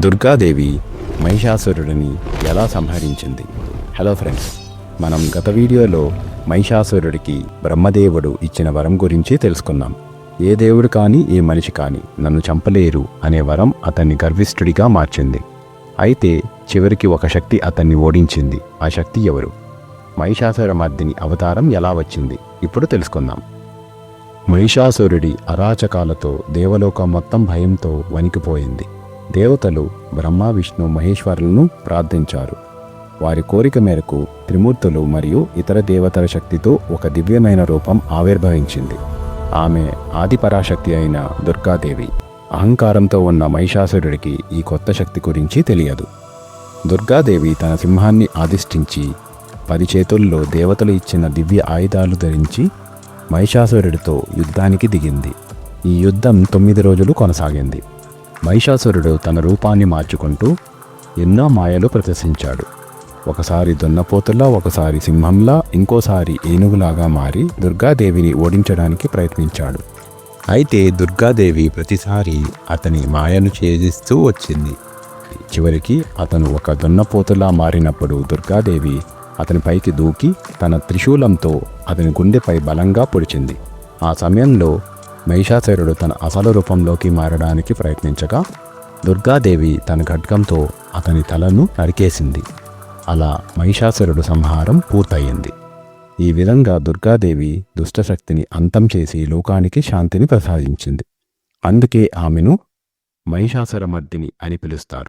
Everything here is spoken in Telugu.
దుర్గాదేవి మహిషాసురుడిని ఎలా సంహరించింది? హలో ఫ్రెండ్స్ మనం గత వీడియోలో మహిషాసురుడికి బ్రహ్మదేవుడు ఇచ్చిన వరం గురించి తెలుసుకున్నాం ఏ దేవుడు కానీ ఏ మనిషి కానీ నన్ను చంపలేరు అనే వరం అతన్ని గర్విష్ఠుడిగా మార్చింది. అయితే చివరికి ఒక శక్తి అతన్ని ఓడించింది. ఆ శక్తి ఎవరు? మహిషాసుర మర్దిని అవతారం ఎలా వచ్చింది? ఇప్పుడు తెలుసుకుందాం. మహిషాసురుడి అరాచకాలతో దేవలోకం మొత్తం భయంతో వణికిపోయింది. దేవతలు బ్రహ్మ విష్ణు మహేశ్వరులను ప్రార్థించారు. వారి కోరిక మేరకు త్రిమూర్తులు మరియు ఇతర దేవతల శక్తితో ఒక దివ్యమైన రూపం ఆవిర్భవించింది. ఆమె ఆదిపరాశక్తి అయిన దుర్గాదేవి. అహంకారంతో ఉన్న మహిషాసురుడికి ఈ కొత్త శక్తి గురించి తెలియదు. దుర్గాదేవి తన సింహాన్ని ఆదిష్టించి పది చేతుల్లో దేవతలు ఇచ్చిన దివ్య ఆయుధాలు ధరించి మహిషాసురుడితో యుద్ధానికి దిగింది. ఈ యుద్ధం తొమ్మిది రోజులు కొనసాగింది. మహిషాసురుడు తన రూపాన్ని మార్చుకుంటూ ఎన్నో మాయలు ప్రదర్శించాడు. ఒకసారి దున్నపోతులా ఒకసారి సింహంలా ఇంకోసారి ఏనుగులాగా మారి దుర్గాదేవిని ఓడించడానికి ప్రయత్నించాడు. అయితే దుర్గాదేవి ప్రతిసారి అతని మాయను ఛేదిస్తూ వచ్చింది. చివరికి అతను ఒక దున్నపోతులా మారినప్పుడు దుర్గాదేవి అతని పైకి దూకి తన త్రిశూలంతో అతని గుండెపై బలంగా పొడిచింది. ఆ సమయంలో మహిషాసురుడు తన అసలు రూపంలోకి మారడానికి ప్రయత్నించగా దుర్గాదేవి తన ఖడ్గంతో అతని తలను నరికేసింది. అలా మహిషాసురుడు సంహారం పూర్తయింది. ఈ విధంగా దుర్గాదేవి దుష్టశక్తిని అంతం చేసి లోకానికి శాంతిని ప్రసాదించింది. అందుకే ఆమెను మహిషాసురమర్దిని అని పిలుస్తారు.